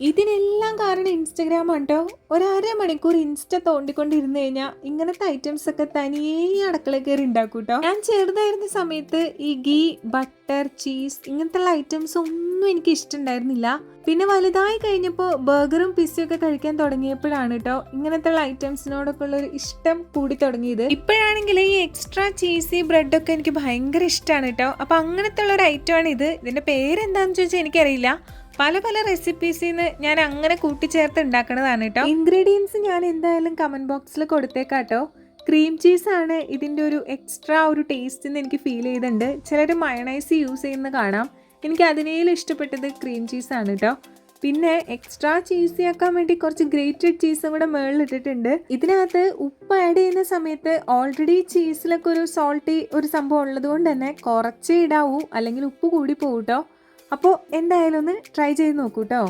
ഇതിനെല്ലാം കാരണം ഇൻസ്റ്റഗ്രാം ആട്ടോ ഒരര മണിക്കൂർ ഇൻസ്റ്റ തോണ്ടിക്കൊണ്ടിരുന്നു കഴിഞ്ഞാൽ ഇങ്ങനത്തെ ഐറ്റംസ് ഒക്കെ തനിയേ അടക്കള കയറി ഉണ്ടാക്കും കേട്ടോ ഞാൻ ചെറുതായിരുന്ന സമയത്ത് ഈ ഗീ ബട്ടർ ചീസ് ഇങ്ങനത്തെ ഐറ്റംസ് ഒന്നും എനിക്ക് ഇഷ്ടമുണ്ടായിരുന്നില്ല. പിന്നെ വലുതായി കഴിഞ്ഞപ്പോൾ ബർഗറും പിസ്സയും ഒക്കെ കഴിക്കാൻ തുടങ്ങിയപ്പോഴാണ് കേട്ടോ ഇങ്ങനത്തെ ഐറ്റംസിനോടൊക്കെ ഉള്ള ഒരു ഇഷ്ടം കൂടി തുടങ്ങിയത്. ഇപ്പോഴാണെങ്കിൽ ഈ എക്സ്ട്രാ ചീസി ബ്രെഡ് ഒക്കെ എനിക്ക് ഭയങ്കര ഇഷ്ടമാണ് കേട്ടോ അപ്പൊ അങ്ങനത്തെ ഉള്ള ഒരു ഐറ്റം ആണ് ഇത്. ഇതിന്റെ പേരെന്താന്ന് ചോദിച്ചാൽ എനിക്കറിയില്ല. പല പല റെസിപ്പീസിൽ നിന്ന് ഞാൻ അങ്ങനെ കൂട്ടിച്ചേർത്ത് ഉണ്ടാക്കണതാണ് കേട്ടോ. ഇൻഗ്രീഡിയൻസ് ഞാൻ എന്തായാലും കമന്റ് ബോക്സിൽ കൊടുത്തേക്കാട്ടോ ക്രീം ആണ് ഇതിന്റെ ഒരു എക്സ്ട്രാ ഒരു ടേസ്റ്റ് എന്ന് എനിക്ക് ഫീൽ ചെയ്തിട്ടുണ്ട് ചിലർ മയണൈസ് യൂസ് ചെയ്യുന്ന കാണാം. എനിക്ക് അതിനേലും ഇഷ്ടപ്പെട്ടത് ക്രീം ആണ് കേട്ടോ. പിന്നെ എക്സ്ട്രാ ചീസ് ആക്കാൻ വേണ്ടി കുറച്ച് ഗ്രേറ്റഡ് ചീസും കൂടെ ഇട്ടിട്ടുണ്ട്. ഇതിനകത്ത് ഉപ്പ് ആഡ് ചെയ്യുന്ന സമയത്ത് ഓൾറെഡി ചീസിലൊക്കെ ഒരു സോൾട്ടി ഒരു സംഭവം ഉള്ളത് കൊണ്ട് തന്നെ കുറച്ചേ ഇടാവൂ. അല്ലെങ്കിൽ ഉപ്പ് കൂടി പോകും കേട്ടോ. അപ്പോൾ എന്തായാലും ഒന്ന് ട്രൈ ചെയ്ത് നോക്കൂ കേട്ടോ